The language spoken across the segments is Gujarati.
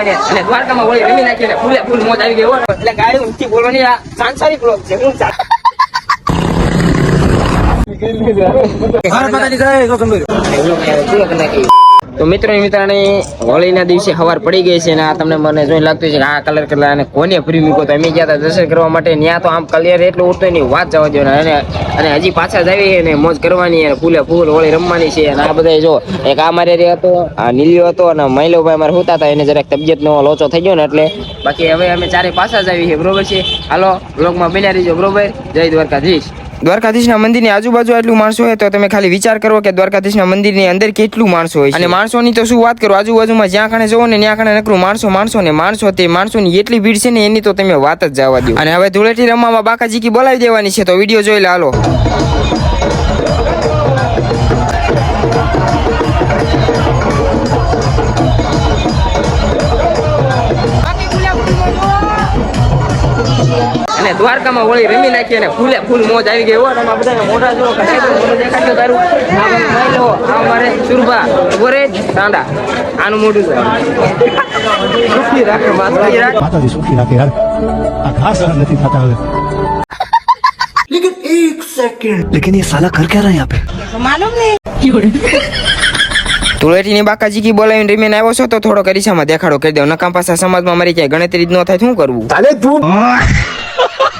અને દ્વારકામાં હોળી રમી નાખી અને ફૂલે ફૂલ મોજ આવી ગયો એટલે ગાડી ઊંચી બોલવાની આ સાંસારિક છે હું. તો મિત્રો મિત્રાણી હોળીના દિવસે સવાર પડી ગઈ છે અને આ તમને મને જોઈ લાગતું છે કે આ કલર કલર અને કોને ફરી મૂકો તો અમે ગયા હતા દર્શન કરવા માટે. ત્યાં તો આમ કલિયર એટલું ઉઠતો નહીં વાત જવા દો અને અને હજી પાછા જ આવી અને મોજ કરવાની અને ફૂલે ફૂલ હોળી રમવાની છે. અને આ બધા જો, એક આ મારે હતો, આ નીલ્યો હતો અને મહિલોભાઈ મારે હોતા હતા. એને જરાક તબિયતનો લોચો થઈ ગયો ને એટલે. બાકી હવે અમે ચારે પાછા જ આવી છે બરોબર છે? હાલો બ્લોગમાં બન્યા રહીજો, બરોબર? જય દ્વારકાધીશ. દ્વારકાધીશના મંદિરની આજુબાજુ આટલું માણસો હોય તો તમે ખાલી વિચાર કરો કે દ્વારકાધીશના મંદિરની અંદર કેટલું માણસો હોય અને માણસોની તો શું વાત કરો? આજુબાજુમાં જ્યાં ખાણે જવો ને ત્યાં ખાણે નકરું. માણસો માણસો ને માણસો તે માણસોની એટલી ભીડ છે ને એની તો તમે વાત જ જવા દો. અને હવે ધૂળેટી રમવામાં બાકાજી કી બોલાવી દેવાની છે તો વીડિયો જોઈ લે હાલો. અને દ્વારકામાં હોળી રમી નાખી અને ફૂલે ફૂલ મોજ આવી ગઈ હોય આમાં બધાને મોઢા જો કસાય તો મોઢું દેખાડજો તારું આ મારે માયલો આ મારે સુરભા ગોરે તાંડા આનું મોઢું છે સુખી રાખે માસી રાખ માતાજી સુખી રાખે યાર આ ઘાસ સહન નથી થતા હવે लेकिन एक सेकंड लेकिन ये साला कर क्या रहा है यहाँ पे ધૂળેટીની બાકાજી કી બોલાવીને રીમેન આવ્યો છો તો થોડો કરીશામાં દેખાડો કરી દો નકામ પાછા સમાજમાં મારી ક્યાંય ગણતરી જ ન થાય તો શું કરવું તો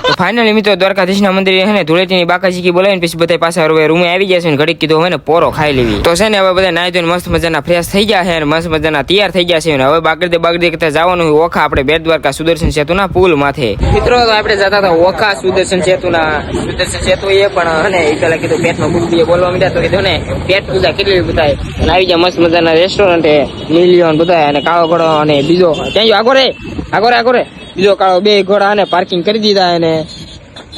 ફાઇનલી મિત્રો દ્વારકાધીશના મંદિરે હે ને ધૂળેટીની બાકાજી બોલાવીને પછી બધા પાસે હવે રૂમે આવી ગયા ને ઘડીક કીધું, હવે ને પોરો ખાઈ લેવી. તો છે ને હવે બધા નાઈ ધોઈને મસ્ત મજાના ફ્રેશ થઈ ગયા છે અને મસ્ત મજાના તૈયાર થઈ ગયા છે ને હવે બાગડે બાગડે કરતા જવાનું ઓખા, આપણે બેટ દ્વારકા સુદર્શન સેતુના પુલ માથે. મિત્રો, તો આપણે જતા હતા ઓખા સુદર્શન સેતુના. સુદર્શન સેતુ એ પણ હે એ પેલા કીધું પેટમાં બુદ્ધિએ બોલવા માંડ્યા તો કીધું ને, પેટ પૂજા કેટલી બધાય. અને આવી ગયા મસ્ત મજાના રેસ્ટોરન્ટ મિલિયન બધા અને કાળો કડો અને બીજો. ત્યાં આગો રે. આગો રે આગો રે. બીજો કાળો બે ઘોડા અને પાર્કિંગ કરી દીધા અને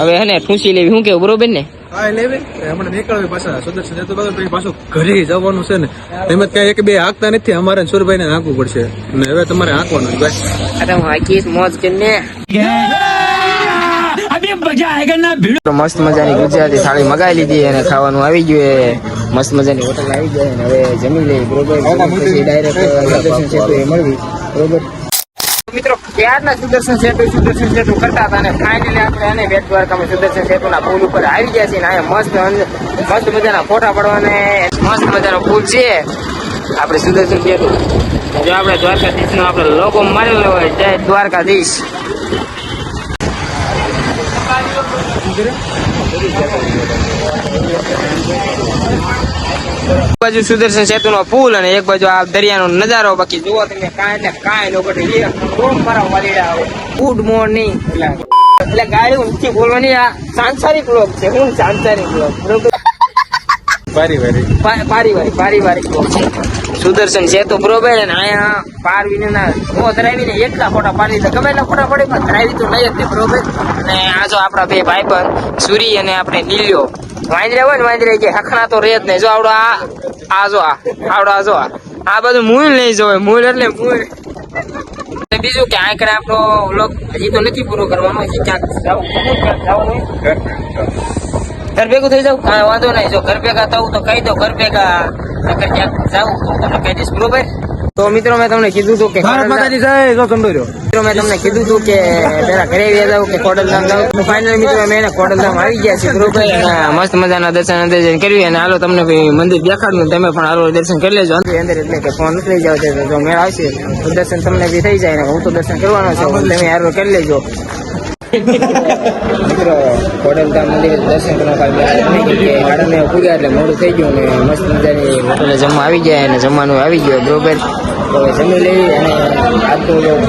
હવે હે ઠૂસી લેવી. શું કેવું બરોબર ને? હા લેવી. હમણાં નીકળવી પાછા. સુદર્શન જતો પછી પાછું ઘરે જવાનું છે ને. એમ જ એક બે હાંકતા નથી. અમારે સુરભાઈ ને હાંકવું પડશે. હવે તમારે હાંકવાનું ભાઈ. અરે હું આખી મોજ કરીને. મસ્ત મજાની ગુજરાતી થાળી મગાવી લીધી અને ખાવાનું આવી ગયું એ. મસ્ત મજાની હોટલ આવી ગઈ અને હવે જમી લઈ બરોબર. ડાયરેક્ટ મળવી. બરોબર. મિત્રો ક્યારના સુદર્શન સેતુ સુદર્શન સેતુ કરતા હતા અને ફાઇનલી આપણે અને બેટ દ્વારકામાં સુદર્શન સેતુના પુલ ઉપર આવી ગયા છીએ અને અહીંયા મસ્ત મસ્ત મજાના ફોટા પડવાને મસ્ત મજાનો પુલ છે. આપણે સુદર્શન સેતુ. જો આપણે દ્વારકાધીશનો આપણે લોકો મારેલો હોય, જય દ્વારકાધીશ. એક બાજુ સુદર્શન સેતુ નો પુલ અને એક બાજુ આ દરિયાનો નજારો. બાકી જુઓ તમે કાંઈ ને કાંઈ લોકો ગુડ મોર્નિંગ એટલે ગાડી ઊંચી બોલવાની આ સાંસારિક લોક છે. હું સાંસારિક લોક પારિવારિક પારિવારિક લોક છે તો બરોબર અને અહીંયા પાર વિના નો ધરાવીને એટલા ફોટા પાડી દે ગમે એટલા ફોટા પડી? પણ ધરાવી તો નહીં હતી બરોબર અને આ જો આપણા બે ભાઈ પર સુરી અને આપણે નીલ્યો. વાંદરે હોય ને વાંદરે કે હખણા તો રે જ નહીં જો આવડો આ આ જો આ આવડો આ જો આ. આ બધું મૂળ નહીં જોવે મૂળ એટલે મૂળ અને બીજું કે આંકડે આપણો વ્લોગ હજી તો નથી પૂરો કરવાનો હજી ક્યાંક જાવ હોય. ઘર ભેગું થઈ જાવ કાંઈ વાંધો નહીં. જો ઘર ભેગા થવું તો કહી દો ઘર ભેગા. નકર ક્યાંક જાવું તો તમને કહી દઈશ. બરોબર? તો મિત્રો મેં તમને કીધું હતું કે મિત્રો મેં તમને કીધું હતું કે પેલા ઘરે વ્યા જાવ કે જાવ તો મિત્રો મેં એને ખોડલધામ આવી ગયા છે બરોબર? મસ્ત મજાના દર્શન દર્શન કર્યું. અને હાલો તમને મંદિર દેખાડ્યું તમે પણ હાલો દર્શન કરી લેજો. અંદર અંદર એટલે કે ફોન નથી જાવ તો જો મેળ આવશે તો દર્શન તમને બી થઈ જાય ને હું તો દર્શન કરવાનો છું. તમે હારો કરી લેજો. મિત્રો ખોડલધામ મંદિર દર્શન કરવા કાલે ગાર્ડન પૂગ્યા એટલે મોડું થઈ ગયું અને મસ્ત મજાની હોટલે જમવા આવી ગયા અને જમવાનું આવી ગયું બરોબર. તો જમી લેવી અને વ્લોગ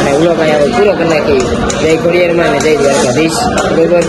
અને વ્લોગ અહીંયા પૂરો કરી નાખી. જય ખોડિયારમાં અને જય દ્વારકાધીશ. બરોબર.